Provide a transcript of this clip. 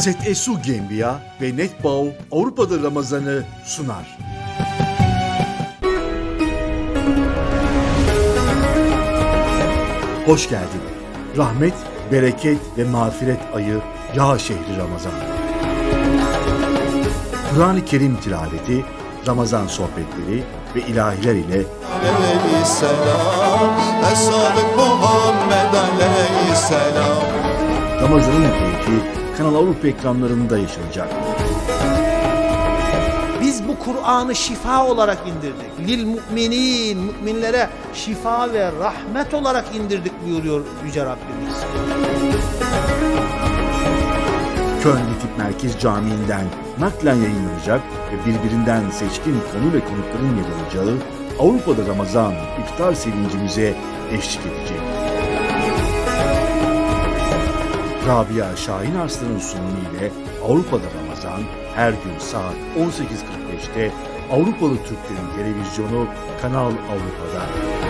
ZSU Gambia ve Netball Avrupa'da Ramazan'ı sunar. Hoş geldin. Rahmet, bereket ve mağfiret ayı yağ şehri Ramazan. Kur'an-ı Kerim tilaveti, Ramazan sohbetleri ve ilahiler ile aleyhisselam Muhammed aleyhisselam Ramazan'ın keyfi Kanal Avrupa ekranlarında yaşanacak. Biz bu Kur'an'ı şifa olarak indirdik. Lil müminin, müminlere şifa ve rahmet olarak indirdik buyuruyor Yüce Rabbimiz. Köln Tip Merkez Camii'nden naklen yayınlanacak ve birbirinden seçkin konu ve konukların yer alacağı Avrupa'da Ramazan iftar sevincimize eşlik edecek. Rabia Şahin Arslan'ın sunumu ile Avrupa'da Ramazan her gün saat 18.45'te Avrupalı Türklerin televizyonu Kanal Avrupa'da.